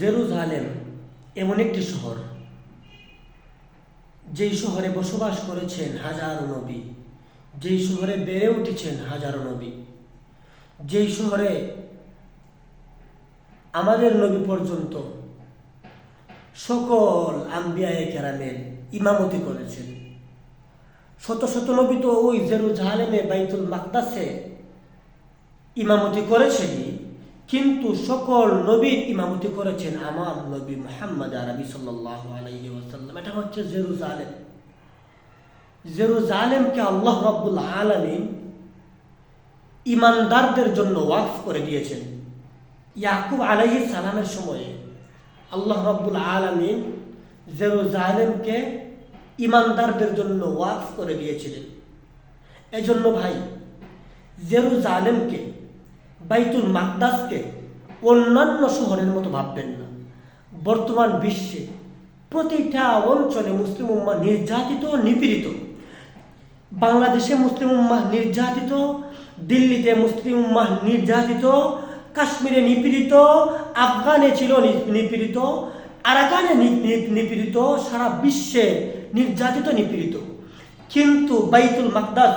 Jerusalem এমন একটি শহর, যেই শহরে বসবাস করেছেন হাজারো নবী, যেই শহরে বেড়ে উঠেছেন হাজারো নবী, যেই শহরে আমাদের নবী পর্যন্ত সকল আম্বিয়ায় কেরামের ইমামতি করেছেন। শত শত নবী তো ওই জেরুজালেমে বাইতুল মাকদাসে ইমামতি করেছেনই। কিন্তু সকল নবীর ইমামতি করেছেন আমার নবী মোহাম্মদ আরবি সাল্লাহ আলাইহি ওয়াসাল্লাম। এটা হচ্ছে জেরুজালেম। জেরুজালেমকে আল্লাহ রাব্বুল আলামিন ইমানদারদের জন্য ওয়াকফ করে দিয়েছেন। ইয়াকুব আলাইহিস সালামের সময়ে আল্লাহ রাব্বুল আলামিন জেরুজালেমকে ইমানদারদের জন্য ওয়াকফ করে দিয়েছিলেন। এজন্য ভাই, জেরুজালেমকে বাইতুল মাকদাসকে অন্যান্য শহরের মতো ভাববেন না। বর্তমান বিশ্বে প্রতিটা অঞ্চলে মুসলিম উম্মা নির্যাতিত, নিপীড়িত। বাংলাদেশে মুসলিম উম্মাহ নির্যাতিত, দিল্লিতে মুসলিম উম্মাহ নির্যাতিত, কাশ্মীরে নিপীড়িত, আফগানে ছিল নিপীড়িত, আরাকানে নিপীড়িত, সারা বিশ্বে নির্যাতিত, নিপীড়িত। কিন্তু বাইতুল মাকদাস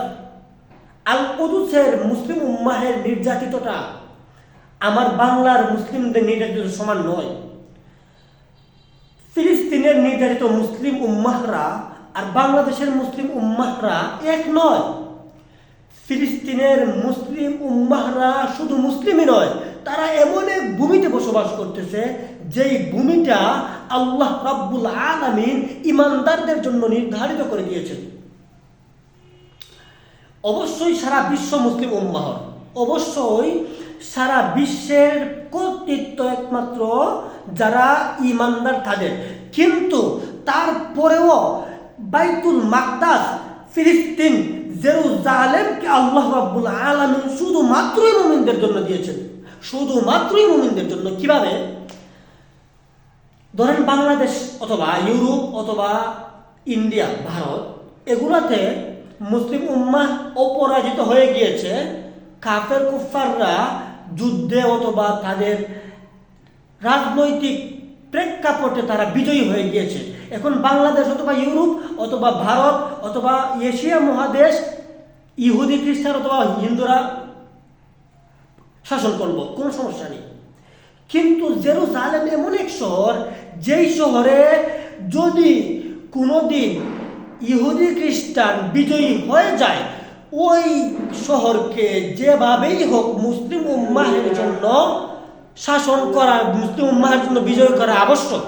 আল কুদুসের মুসলিম উম্মাহের নির্যাতিতটা আমার বাংলার মুসলিমদের নির্যাতিত সমান নয়। ফিলিস্তিনের নির্যাতিত মুসলিম উম্মাহরা আর বাংলাদেশের মুসলিম উম্মাহরা এক নয়। ফিলিস্তিনের মুসলিম উম্মাহরা শুধু মুসলিমই নয়, তারা এমন এক ভূমিতে বসবাস করতেছে, যেই ভূমিটা আল্লাহ রাব্বুল আলামিন ইমানদারদের জন্য নির্ধারিত করে দিয়েছেন। অবশ্যই সারা বিশ্ব মুসলিম উম্মাহর অবশ্যই সারা বিশ্বের কর্তৃত্ব একমাত্র যারা ইমানদার তাদের কিন্তু তারপরেও বাইতুল মাকদাস, ফিলিস্তিন জেরুজালেমকে আল্লাহ রাব্বুল আলামিন শুধুমাত্রই মুমিনদের জন্য দিয়েছেন। শুধুমাত্রই মুমিনদের জন্য। কীভাবে? ধরেন বাংলাদেশ অথবা ইউরোপ অথবা ইন্ডিয়া, ভারত, এগুলাতে মুসলিম উম্মাহ অপরাজিত হয়ে গিয়েছে, কাফের কুফাররা যুদ্ধে অথবা তাদের রাজনৈতিক প্রেক্ষাপটে তারা বিজয়ী হয়ে গিয়েছে। এখন বাংলাদেশ অথবা ইউরোপ অথবা ভারত অথবা এশিয়া মহাদেশ, ইহুদি, খ্রিস্টান অথবা হিন্দুরা শাসন করব, কোনো সমস্যা নেই। কিন্তু জেরুজালেম এমন এক শহর, যেই শহরে যদি কোনোদিন ইহুদি খ্রিস্টান বিজয়ী হয়ে যায়, ওই শহরকে যেভাবেই হোক মুসলিম উম্মাহের জন্য শাসন করা, মুসলিম উম্মাহের জন্য বিজয় করা আবশ্যক।